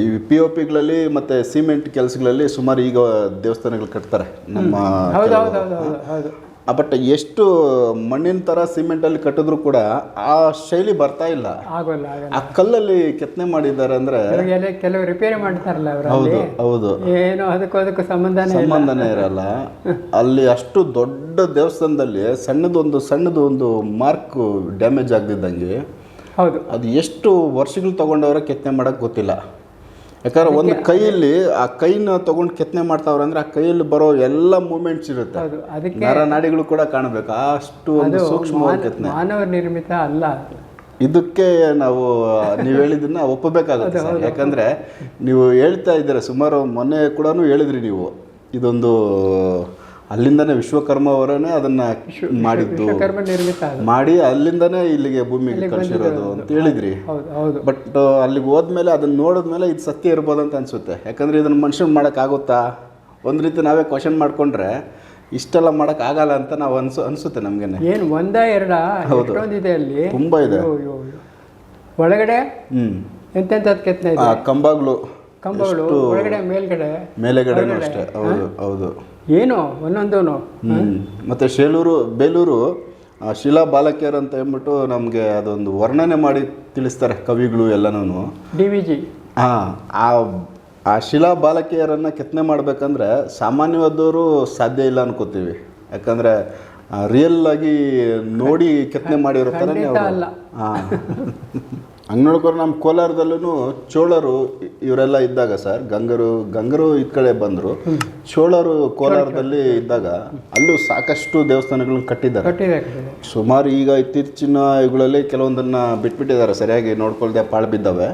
ಈ P O ಪಿಗಳಲ್ಲಿ ಮತ್ತೆ cement ಕೆಲಸಗಳಲ್ಲಿ ಸುಮಾರು ಈಗ ದೇವಸ್ಥಾನಗಳು ಕಟ್ತಾರೆ. ನಮ್ಮ ಬಟ್ ಎಷ್ಟು ಮಣ್ಣಿನ ಥರ ಸಿಮೆಂಟಲ್ಲಿ ಕಟ್ಟಿದ್ರು ಕೂಡ ಆ ಶೈಲಿ ಬರ್ತಾ ಇಲ್ಲ. ಆ ಕಲ್ಲಲ್ಲಿ ಕೆತ್ತನೆ ಮಾಡಿದ್ದಾರೆ ಅಂದ್ರೆ ಕೆಲವು ರಿಪೇರಿ ಮಾಡ್ತಾರಲ್ಲ ಹೌದು ಹೌದು. ಏನು ಅದಕ್ಕೂ ಅದಕ್ಕೂ ಸಂಬಂಧನೇ ಸಂಬಂಧನೇ ಇರಲ್ಲ. ಅಲ್ಲಿ ಅಷ್ಟು ದೊಡ್ಡ ದೇವಸ್ಥಾನದಲ್ಲಿ ಸಣ್ಣದೊಂದು ಸಣ್ಣದೊಂದು ಮಾರ್ಕ್ ಡ್ಯಾಮೇಜ್ ಆಗದಿದ್ದಂಗೆ ಹೌದು. ಅದು ಎಷ್ಟು ವರ್ಷಗಳು ತಗೊಂಡವ್ರೆ ಕೆತ್ತನೆ ಮಾಡೋಕೆ ಗೊತ್ತಿಲ್ಲ. ಯಾಕಂದ್ರೆ ಒಂದು ಕೈಯಲ್ಲಿ ಆ ಕೈನ ತಗೊಂಡು ಕೆತ್ತನೆ ಮಾಡ್ತಾವ್ರೆ ಅಂದ್ರೆ ಆ ಕೈಯಲ್ಲಿ ಬರೋ ಎಲ್ಲ ಮೂಮೆಂಟ್ಸ್ ಇರುತ್ತೆ. ಅದಕ್ಕೆ ನರ ನಾಡಿಗಳು ಕೂಡ ಕಾಣಬೇಕು. ಅಷ್ಟು ಒಂದು ಕೆತ್ತನೆ. ಮಾನವ ನಿರ್ಮಿತ ಅಲ್ಲ ಇದಕ್ಕೆ ನಾವು ನೀವು ಹೇಳಿದನ್ನ ಒಪ್ಪಬೇಕಾಗುತ್ತೆ ಯಾಕಂದ್ರೆ ನೀವು ಹೇಳ್ತಾ ಇದ್ದೀರಾ ಸುಮಾರು ಮೊನ್ನೆ ಕೂಡ ಹೇಳಿದ್ರಿ ನೀವು. ಇದೊಂದು ಅಲ್ಲಿಂದನೇ ವಿಶ್ವಕರ್ಮ ಅವರೇ ಅದನ್ನ ಮಾಡಿದ್ದು. ಮಾಡಿ ಅಲ್ಲಿಂದನೇ ಇಲ್ಲಿಗೆ ಭೂಮಿಗೆ ಕಳಿಸಿರೋದು ಅಂತ ಹೇಳಿದ್ರಿ. ಬಟ್ ಅಲ್ಲಿಗೆ ಹೋದ್ಮೇಲೆ ಅದನ್ನ ನೋಡಿದ್ಮೇಲೆ ಇದು ಸತ್ಯ ಇರ್ಬೋದು ಅಂತ ಅನ್ಸುತ್ತೆ. ಯಾಕಂದ್ರೆ ಇದನ್ನ ಮನುಷ್ಯನ್ ಮಾಡೋಕ್ಕಾಗುತ್ತಾ? ಒಂದು ರೀತಿ ನಾವೇ ಕ್ವಶನ್ ಮಾಡ್ಕೊಂಡ್ರೆ ಇಷ್ಟೆಲ್ಲ ಮಾಡೋಕ್ಕಾಗಲ್ಲ ಅಂತ ನಾವು ಅನ್ಸು ಅನ್ಸುತ್ತೆ ನಮ್ಗೆ ಏನು ಒಂದ ಎರಡ? ಇದೆ ಅಲ್ಲಿ? ತುಂಬಾ ಇದೆ. ಒಳಗಡೆ? ಹ್ಮ್. ಎಂತೆಂತ ಕೆತ್ತನೆ ಕಂಬಗಳು. ಕಂಬಗಳು ಒಳಗಡೆ ಮೇಲ್ಗಡೆ? ಮೇಲೆಗಡೆ ಅಷ್ಟೇ. ಹೌದು ಹೌದು. ಏನು ಒಂದೊಂದು ಹ್ಮ್. ಮತ್ತೆ ಶೇಲೂರು ಬೇಲೂರು ಆ, ಶಿಲಾ ಬಾಲಕಿಯರ್ ಅಂತ ಹೇಳ್ಬಿಟ್ಟು ನಮಗೆ ಅದೊಂದು ವರ್ಣನೆ ಮಾಡಿ ತಿಳಿಸ್ತಾರೆ ಕವಿಗಳು ಎಲ್ಲನೂ ಡಿ ವಿ ಜಿ. ಹಾಂ ಆ ಆ ಶಿಲಾ ಬಾಲಕಿಯರನ್ನು ಕೆತ್ತನೆ ಮಾಡ್ಬೇಕಂದ್ರೆ ಸಾಮಾನ್ಯವಾದವರು ಸಾಧ್ಯ ಇಲ್ಲ ಅನ್ಕೋತೀವಿ. ಯಾಕಂದರೆ ರಿಯಲ್ ಆಗಿ ನೋಡಿ ಕೆತ್ತನೆ ಮಾಡಿರೋ ಥರನೇ ಖಂಡಿತ ಅಲ್ಲ. ಹಾಂ. ಹಂಗೆ ನೋಡ್ಕೊಂಡು ನಮ್ಮ ಕೋಲಾರದಲ್ಲೂ ಚೋಳರು ಇವರೆಲ್ಲ ಇದ್ದಾಗ ಸರ್ ಗಂಗರು ಗಂಗರು ಈ ಕಡೆ ಬಂದರು. ಚೋಳರು ಕೋಲಾರದಲ್ಲಿ ಇದ್ದಾಗ ಅಲ್ಲೂ ಸಾಕಷ್ಟು ದೇವಸ್ಥಾನಗಳನ್ನ ಕಟ್ಟಿದ್ದಾರೆ. ಕಟ್ಟಿದೆ ಕಟ್ಟಿದೆ ಸುಮಾರು ಈಗ ಇತ್ತೀಚಿನ ಇವುಗಳಲ್ಲಿ ಕೆಲವೊಂದನ್ನು ಬಿಟ್ಬಿಟ್ಟಿದ್ದಾರೆ ಸರಿಯಾಗಿ ನೋಡ್ಕೊಳ್ದೆ ಪಾಳು ಬಿದ್ದಾವೆ.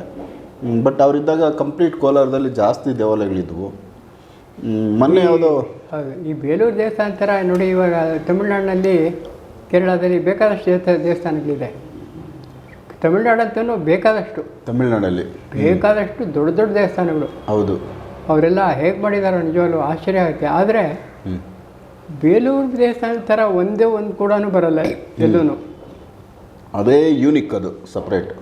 ಬಟ್ ಅವರಿದ್ದಾಗ ಕಂಪ್ಲೀಟ್ ಕೋಲಾರದಲ್ಲಿ ಜಾಸ್ತಿ ದೇವಾಲಯಗಳಿದ್ವು. ಮೊನ್ನೆ ಯಾವುದು ಈ ಬೇಲೂರು ದೇವಸ್ಥಾನ ಥರ ನೋಡಿ ಇವಾಗ ತಮಿಳುನಾಡಿನಲ್ಲಿ ಕೇರಳದಲ್ಲಿ ಬೇಕಾದಷ್ಟು ದೇವಸ್ಥಾನ ದೇವಸ್ಥಾನಗಳಿದೆ. ತಮಿಳ್ನಾಡಂತೂ ಬೇಕಾದಷ್ಟು. ತಮಿಳ್ನಾಡಲ್ಲಿ. ಬೇಕಾದಷ್ಟು ದೊಡ್ಡ ದೊಡ್ಡ ದೇವಸ್ಥಾನಗಳು. ಹೌದು. ಅವರೆಲ್ಲ ಹೇಗೆ ಮಾಡಿದಾರೋ ನಿಜವಾಗ್ಲೂ ಆಶ್ಚರ್ಯ ಆಗುತ್ತೆ. ಆದರೆ. ಬೇಲೂರು ದೇವಸ್ಥಾನದ ಥರ ಒಂದೇ ಒಂದು ಕೂಡ ಬರಲ್ಲ ಎಲ್ಲೂ ಅದೇ ಯೂನಿಕ್ ಅದು ಸಪ್ರೇಟ್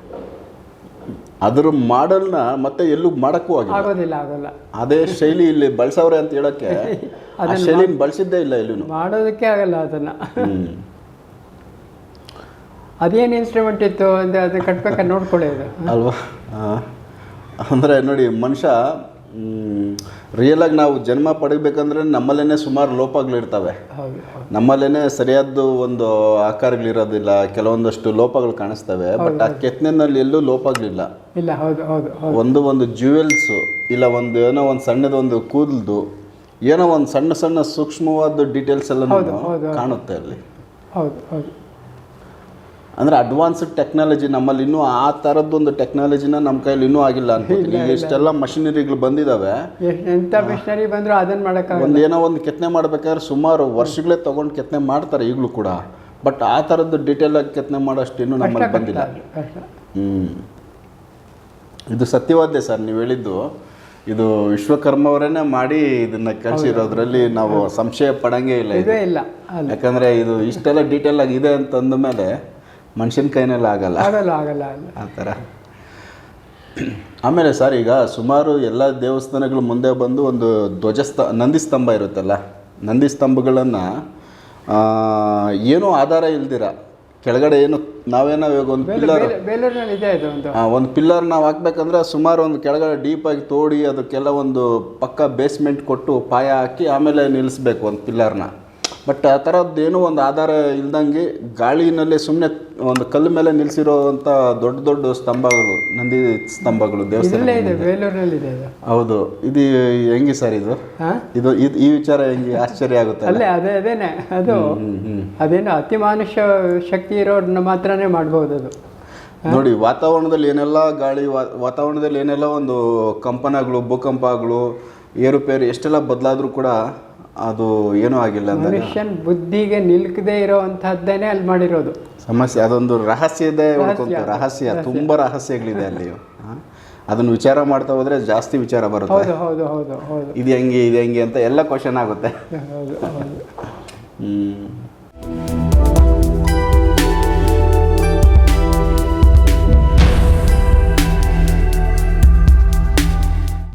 ಅದರ ಮಾಡಲ್ನ ಮತ್ತೆ ಎಲ್ಲೂ ಮಾಡಕ್ಕೂ ಆಗೋದಿಲ್ಲ ಆಗೋಲ್ಲ. ಅದೇ ಶೈಲಿ ಇಲ್ಲಿ ಬಳಸವ್ರೆ ಅಂತ ಹೇಳಕ್ಕೆ ಆ ಶೈಲಿನ ಬಳಸಿದ್ದೇ ಇಲ್ಲ ಎಲ್ಲೂ ಮಾಡೋದಕ್ಕೆ ಆಗಲ್ಲ ಅದನ್ನು. ಅದೇನು ಇನ್ಸ್ಟ್ರೂಮೆಂಟ್ ಇತ್ತು ಅಂದರೆ ಅದು ಕಟ್ಬೇಕಾದ್ರೆ ನೋಡ್ಕೊಳ್ಳಿ ಅದು. ಅಲ್ವಾ? ಅಂದರೆ ನೋಡಿ ಮನುಷ್ಯ ರಿಯಲಾಗಿ ನಾವು ಜನ್ಮ ಪಡಿಬೇಕಂದ್ರೆ ನಮ್ಮಲ್ಲೇ ಸುಮಾರು ಲೋಪಗಳಿರ್ತವೆ. ನಮ್ಮಲ್ಲೇ ಸರಿಯಾದ ಒಂದು ಆಕಾರಗಳಿರೋದಿಲ್ಲ ಕೆಲವೊಂದಷ್ಟು ಲೋಪಗಳು ಕಾಣಿಸ್ತವೆ ಬಟ್ ಆ ಕೆತ್ತನೆನಲ್ಲಿ ಎಲ್ಲೂ ಲೋಪಗಳಿಲ್ಲ. ಇಲ್ಲ ಹೌದು ಹೌದು ಒಂದು ಒಂದು ಜ್ಯುವೆಲ್ಸು ಇಲ್ಲ ಒಂದು ಏನೋ ಒಂದು ಸಣ್ಣದೊಂದು ಕೂದಲ್ದು ಏನೋ ಒಂದು ಸಣ್ಣ ಸಣ್ಣ ಸೂಕ್ಷ್ಮವಾದ ಡೀಟೇಲ್ಸ್ ಎಲ್ಲ. ಕಾಣುತ್ತೆ ಅಲ್ಲಿ. ಹೌದು ಹೌದು. ಅಂದ್ರೆ ಅಡ್ವಾನ್ಸ್ಡ್ ಟೆಕ್ನಾಲಜಿ ನಮ್ಮಲ್ಲಿ ಇನ್ನೂ ಆ ಥರದ್ದೊಂದು ಟೆಕ್ನಾಲಜಿನ ನಮ್ಮ ಕೈಯಲ್ಲಿ ಇನ್ನೂ ಆಗಿಲ್ಲ ಅಂತ ಈಗ ಇಷ್ಟೆಲ್ಲ ಮಷಿನರಿಗಳು ಬಂದಿದ್ದಾವೆ ಎಷ್ಟು ಎಂಥ ಮಿಷನರಿ ಬಂದರೂ ಅದನ್ನು ಮಾಡೋಕ್ಕಾಗಲ್ಲ. ಒಂದು ಏನೋ ಒಂದು ಕೆತ್ತನೆ ಮಾಡ್ಬೇಕಾದ್ರೆ ಸುಮಾರು ವರ್ಷಗಳೇ ತಗೊಂಡು ಕೆತ್ತನೆ ಮಾಡ್ತಾರೆ ಈಗಲೂ ಕೂಡ. ಬಟ್ ಆ ಥರದ್ದು ಡೀಟೇಲ್ ಆಗಿ ಕೆತ್ತನೆ ಮಾಡೋಷ್ಟು ಇನ್ನೂ ನಮ್ಮಲ್ಲಿ ಬಂದಿಲ್ಲ. ಹ್ಞೂ ಹ್ಮ್. ಇದು ಸತ್ಯವಾದ್ಯ ಸರ್ ನೀವು ಹೇಳಿದ್ದು. ಇದು ವಿಶ್ವಕರ್ಮ ಮಾಡಿ ಇದನ್ನ ಕಳಿಸಿರೋದ್ರಲ್ಲಿ ನಾವು ಸಂಶಯ ಪಡಂಗೇ ಇಲ್ಲ ಇಲ್ಲ. ಯಾಕಂದ್ರೆ ಇದು ಇಷ್ಟೆಲ್ಲ ಡೀಟೇಲ್ ಆಗಿ ಇದೆ ಅಂತ ಅಂದ ಮೇಲೆ ಮನುಷ್ಯನ ಕೈನಲ್ಲಿ ಆಗಲ್ಲ. ಆಗಲ್ಲ ಆಗಲ್ಲ ಆ ಥರ. ಆಮೇಲೆ ಸರ್ ಈಗ ಸುಮಾರು ಎಲ್ಲ ದೇವಸ್ಥಾನಗಳು ಮುಂದೆ ಬಂದು ಒಂದು ಧ್ವಜಸ್ತ ನಂದಿ ಸ್ತಂಭ ಇರುತ್ತಲ್ಲ ನಂದಿ ಸ್ತಂಭಗಳನ್ನು ಏನೂ ಆಧಾರ ಇಲ್ದಿರ ಕೆಳಗಡೆ ಏನು ನಾವೇನೋ ಇವಾಗ ಒಂದು ಪಿಲ್ಲರ್ ಒಂದು. ಪಿಲ್ಲರ್ ನಾವು ಹಾಕ್ಬೇಕಂದ್ರೆ ಸುಮಾರು ಒಂದು ಕೆಳಗಡೆ ಡೀಪಾಗಿ ತೋಡಿ ಅದಕ್ಕೆಲ್ಲ ಒಂದು ಪಕ್ಕ ಬೇಸ್ಮೆಂಟ್ ಕೊಟ್ಟು ಪಾಯ ಹಾಕಿ ಆಮೇಲೆ ನಿಲ್ಲಿಸ್ಬೇಕು ಒಂದು ಪಿಲ್ಲರ್ನ. ಬಟ್ ಆ ಥರದ್ದು ಏನೂ ಒಂದು ಆಧಾರ ಇಲ್ದಂಗೆ ಗಾಳಿನಲ್ಲೇ ಸುಮ್ಮನೆ ಒಂದು ಕಲ್ಲು ಮೇಲೆ ನಿಲ್ಲಿಸಿರೋವಂಥ ದೊಡ್ಡ ದೊಡ್ಡ ಸ್ತಂಭಗಳು ನಂದಿ ಸ್ತಂಭಗಳು ದೇವಸ್ಥಾನ ಇದೆ ಹೌದು. ಇದು ಹೆಂಗೆ ಸರ್ ಇದು? ಇದು ಇದು ಈ ವಿಚಾರ ಹೆಂಗೆ ಆಶ್ಚರ್ಯ ಆಗುತ್ತೆ ಅಲ್ಲೇ ಅದೇ ಅದೇನೆ. ಅದು ಅದೇನು ಅತಿ ಮಾನುಷ್ಯ ಶಕ್ತಿ ಇರೋರನ್ನ ಮಾತ್ರನೇ ಮಾಡ್ಬೋದು ಅದು. ನೋಡಿ ವಾತಾವರಣದಲ್ಲಿ ಏನೆಲ್ಲ ಗಾಳಿ ವಾತಾವರಣದಲ್ಲಿ ಏನೆಲ್ಲ ಒಂದು ಕಂಪನಗಳು ಭೂಕಂಪಗಳು ಏರುಪೇರು ಎಷ್ಟೆಲ್ಲ ಬದಲಾದರೂ ಕೂಡ ಅದು ಏನೂ ಆಗಿಲ್ಲ ಮನುಷ್ಯನ್ ಮನುಷ್ಯನ ಬುದ್ಧಿಗೆ ನಿಲ್ಕದೇ ಇರೋವಂಥದ್ದೇನೆ ಅಲ್ಲಿ ಮಾಡಿರೋದು. ಸಮಸ್ಯೆ ಅದೊಂದು ಇದೆ ಉಳ್ಕೊಂತ. ರಹಸ್ಯ ತುಂಬ ರಹಸ್ಯಗಳಿದೆ ಅಲ್ಲಿ. ಅದನ್ನ ಅದನ್ನು ವಿಚಾರ ಮಾಡ್ತಾ ಹೋದ್ರೆ ಜಾಸ್ತಿ ವಿಚಾರ ಬರುತ್ತೆ. ಹೌದು ಹೌದು ಹೌದು ಹೌದು. ಇದು ಹೆಂಗೆ ಇದು ಹೆಂಗೆ ಅಂತ ಎಲ್ಲ ಕ್ವಶನ್ ಆಗುತ್ತೆ. ಹೌದು ಹೌದು. ಹ್ಮ್.